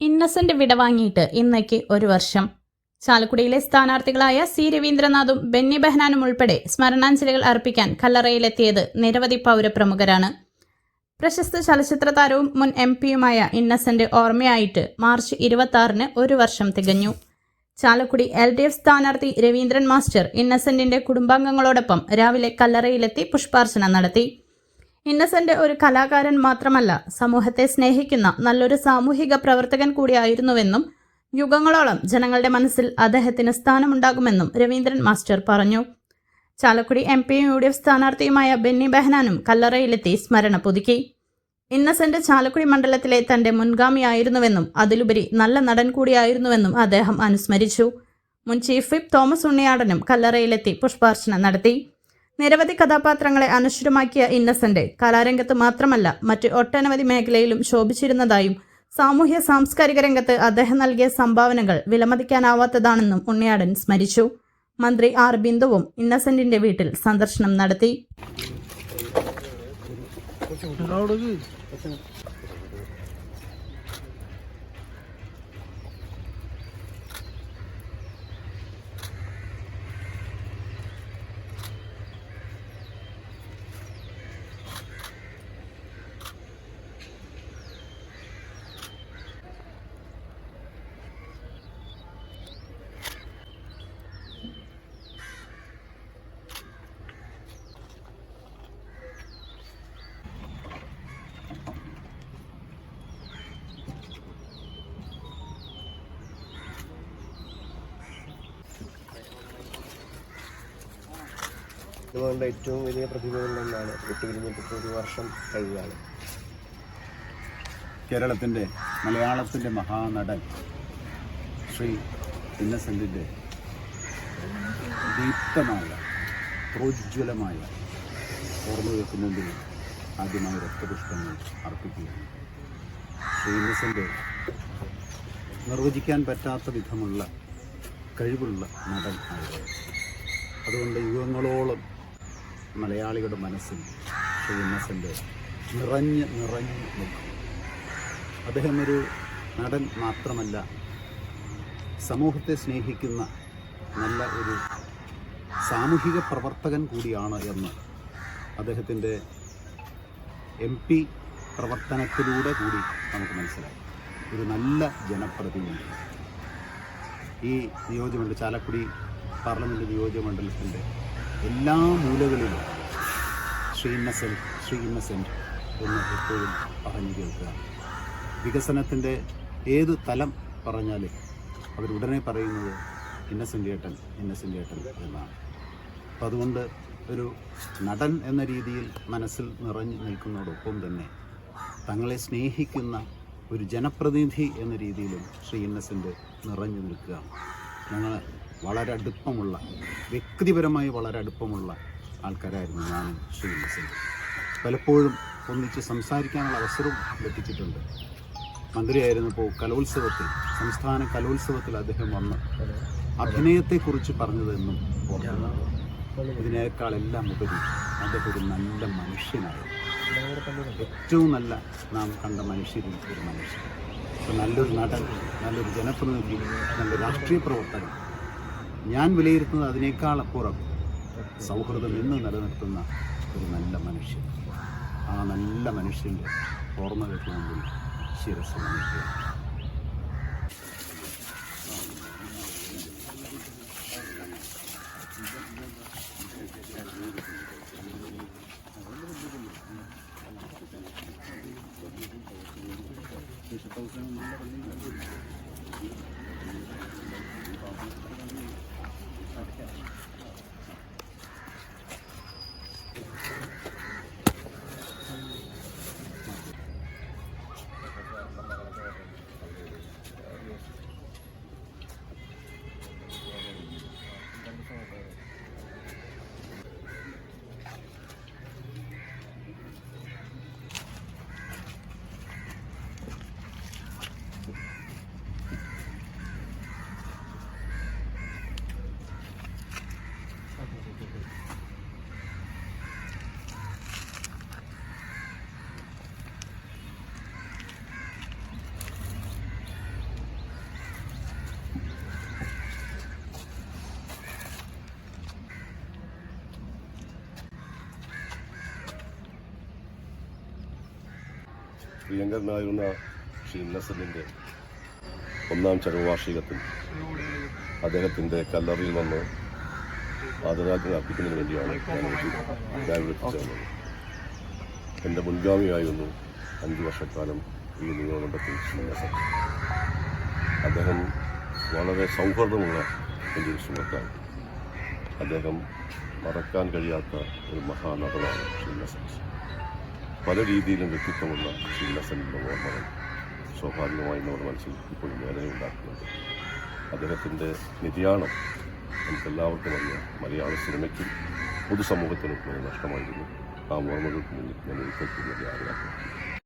ഇന്നസെന്റ് വിടവാങ്ങിയിട്ട് ഇന്നേക്ക് ഒരു വർഷം. ചാലക്കുടിയിലെ സ്ഥാനാർത്ഥികളായ സി രവീന്ദ്രനാഥും ബെന്നി ബെഹനാനും ഉൾപ്പെടെ സ്മരണാഞ്ജലികൾ അർപ്പിക്കാൻ കല്ലറയിലെത്തിയത് നിരവധി പൗരപ്രമുഖരാണ്. പ്രശസ്ത ചലച്ചിത്ര താരവും മുൻ എം പിയുമായ ഇന്നസെന്റ് ഓർമ്മയായിട്ട് മാർച്ച് ഇരുപത്തി ഒരു വർഷം തികഞ്ഞു. ചാലക്കുടി എൽ ഡി എഫ് സ്ഥാനാർത്ഥി രവീന്ദ്രൻ മാസ്റ്റർ ഇന്നസെന്റിന്റെ കുടുംബാംഗങ്ങളോടൊപ്പം രാവിലെ കല്ലറയിലെത്തി പുഷ്പാർച്ചന നടത്തി. ഇന്നസെന്റ് ഒരു കലാകാരൻ മാത്രമല്ല സമൂഹത്തെ സ്നേഹിക്കുന്ന നല്ലൊരു സാമൂഹിക പ്രവർത്തകൻ കൂടിയായിരുന്നുവെന്നും യുഗങ്ങളോളം ജനങ്ങളുടെ മനസ്സിൽ അദ്ദേഹത്തിന് സ്ഥാനമുണ്ടാകുമെന്നും രവീന്ദ്രൻ മാസ്റ്റർ പറഞ്ഞു. ചാലക്കുടി എം പിയും യു ഡി എഫ് സ്ഥാനാർത്ഥിയുമായ ബെന്നി ബെഹനാനും കല്ലറയിലെത്തി സ്മരണ പുതുക്കി. ഇന്നസെന്റ് ചാലക്കുടി മണ്ഡലത്തിലെ തന്റെ മുൻഗാമിയായിരുന്നുവെന്നും അതിലുപരി നല്ല നടൻ കൂടിയായിരുന്നുവെന്നും അദ്ദേഹം അനുസ്മരിച്ചു. മുൻ ചീഫ് വിപ്പ് തോമസ് ഉണ്ണിയാടനും കല്ലറയിലെത്തി പുഷ്പാർച്ചന നടത്തി. നിരവധി കഥാപാത്രങ്ങളെ അനശ്വരമാക്കിയ ഇന്നസെന്റ് കലാരംഗത്ത് മാത്രമല്ല മറ്റ് ഒട്ടനവധി മേഖലയിലും ശോഭിച്ചിരുന്നതായും സാമൂഹ്യ സാംസ്കാരിക രംഗത്ത് അദ്ദേഹം നൽകിയ സംഭാവനകൾ വിലമതിക്കാനാവാത്തതാണെന്നും ഉണ്ണിയാടൻ സ്മരിച്ചു. മന്ത്രി ആർ ബിന്ദുവും ഇന്നസെന്റിന്റെ വീട്ടിൽ സന്ദർശനം നടത്തി. ഇതുകൊണ്ട് ഏറ്റവും വലിയ പ്രതിഭകളിലൊന്നാണ് വിട്ടുപിരിഞ്ഞിട്ട് ഒരു വർഷം കഴിയുകയാണ് കേരളത്തിന്റെ മലയാളത്തിന്റെ മഹാനടൻ ശ്രീ ഇന്നസെന്റിന്റെ ദീപ്തമായ പ്രോജ്വലമായ ഓർമ്മകൾക്ക് മുമ്പിൽ ആദ്യമായി രക്തപുഷ്പങ്ങൾ അർപ്പിക്കുകയാണ്. ശ്രീ ഇന്നസെന്റ് നിർവചിക്കാൻ പറ്റാത്ത വിധമുള്ള കഴിവുള്ള നടൻ ആയിരുന്നു. അതുകൊണ്ട് യുഗങ്ങളോളം മലയാളികളുടെ മനസ്സിൽ ശ്രീ ഇന്നസെന്റ് നിറഞ്ഞ് നിറഞ്ഞ് നിൽക്കും. അദ്ദേഹം ഒരു നടൻ മാത്രമല്ല സമൂഹത്തെ സ്നേഹിക്കുന്ന നല്ല ഒരു സാമൂഹിക പ്രവർത്തകൻ കൂടിയാണ് എന്ന് അദ്ദേഹത്തിന്റെ എം പി പ്രവർത്തനത്തിലൂടെ കൂടി നമുക്ക് മനസ്സിലായി. ഒരു നല്ല ജനപ്രതിനിധി. ഈ നിയോജകമണ്ഡലം ചാലക്കുടി പാർലമെന്റ് നിയോജകമണ്ഡലത്തിന്റെ എല്ലാ മൂലകളിലും ശ്രീ ഇന്നസെന്റ് ശ്രീ ഇന്നസെന്റ് എന്ന് എപ്പോഴും പറഞ്ഞു കേൾക്കുക. വികസനത്തിന്റെ ഏത് തലം പറഞ്ഞാലും അവരുടനെ പറയുന്നത് ഇന്നസെന്റ് ഏട്ടൻ ഇന്നസെന്റ് ഏട്ടൻ എന്നാണ്. അപ്പം അതുകൊണ്ട് ഒരു നടൻ എന്ന രീതിയിൽ മനസ്സിൽ നിറഞ്ഞു നിൽക്കുന്നതോടൊപ്പം തന്നെ തങ്ങളെ സ്നേഹിക്കുന്ന ഒരു ജനപ്രതിനിധി എന്ന രീതിയിലും ശ്രീ ഇന്നസെന്റ് നിറഞ്ഞു നിൽക്കുക ഞങ്ങൾ വളരെ അടുപ്പമുള്ള വ്യക്തിപരമായി വളരെ അടുപ്പമുള്ള ആൾക്കാരായിരുന്നു ഞാനും ശ്രീ പലപ്പോഴും ഒന്നിച്ച് സംസാരിക്കാനുള്ള അവസരവും ലഭിച്ചിട്ടുണ്ട്. മന്ത്രിയായിരുന്നപ്പോൾ കലോത്സവത്തിൽ സംസ്ഥാന കലോത്സവത്തിൽ അദ്ദേഹം വന്ന് അഭിനയത്തെക്കുറിച്ച് പറഞ്ഞതെന്നും ഓർക്കുന്നുണ്ട് ഇതിനേക്കാളെല്ലാം ഉപരി അദ്ദേഹം ഒരു നല്ല മനുഷ്യനായിരുന്നു ഏറ്റവും നല്ല നാം കണ്ട മനുഷ്യരിൽ ഒരു മനുഷ്യൻ. നല്ലൊരു നടൻ നല്ലൊരു ജനപ്രതിനിധി നല്ല രാഷ്ട്രീയ പ്രവർത്തകൻ ഞാൻ വിലയിരുത്തുന്നത് അതിനേക്കാൾ അപ്പുറം സൗഹൃദം എന്ന് നിലനിർത്തുന്ന ഒരു നല്ല മനുഷ്യൻ ആ നല്ല മനുഷ്യന്റെ ഓർമ്മ മുമ്പിൽ ശിരസ് പ്രിയങ്കരനായിരുന്ന ശ്രീ നസലിന്റെ ഒന്നാം ചരമവാർഷികത്തിൽ അദ്ദേഹത്തിന്റെ കല്ലറിയിൽ വന്ന് ആദരാജ്ഞ അർപ്പിക്കുന്നതിന് വേണ്ടിയാണ് ഞാൻ എത്തിച്ചേർന്നത്. എന്റെ മുൻഗാമിയായിരുന്നു അഞ്ച് വർഷക്കാലം ഈ നിയമമണ്ഡലത്തിൽ ശ്രീ നസൽ അദ്ദേഹം വളരെ സൗഹൃദമുള്ള എന്റെ ഒരു സുഹൃത്താണ് അദ്ദേഹം മറക്കാൻ കഴിയാത്ത ഒരു മഹാനടനാണ് ശ്രീ ഇന്നസെന്റ്. പല രീതിയിലും വ്യക്തിത്വമുള്ള ശ്രീ ഇന്നസെന്റിന്റെ ഓർമ്മകൾ സ്വാഭാവികമായി നമ്മുടെ മനസ്സിൽ ഇപ്പോഴും വേദനയുണ്ടാക്കുന്നുണ്ട് അദ്ദേഹത്തിന്റെ നിര്യാണം നമുക്കെല്ലാവർക്കും അറിയാം. മലയാള സിനിമയ്ക്കും പൊതുസമൂഹത്തിനും നഷ്ടമായിരുന്നു. ആ ഓർമ്മകൾക്ക് മുന്നിൽ ഞാൻ ഒരിക്കൽ കൂടി ആഗ്രഹിക്കുന്നു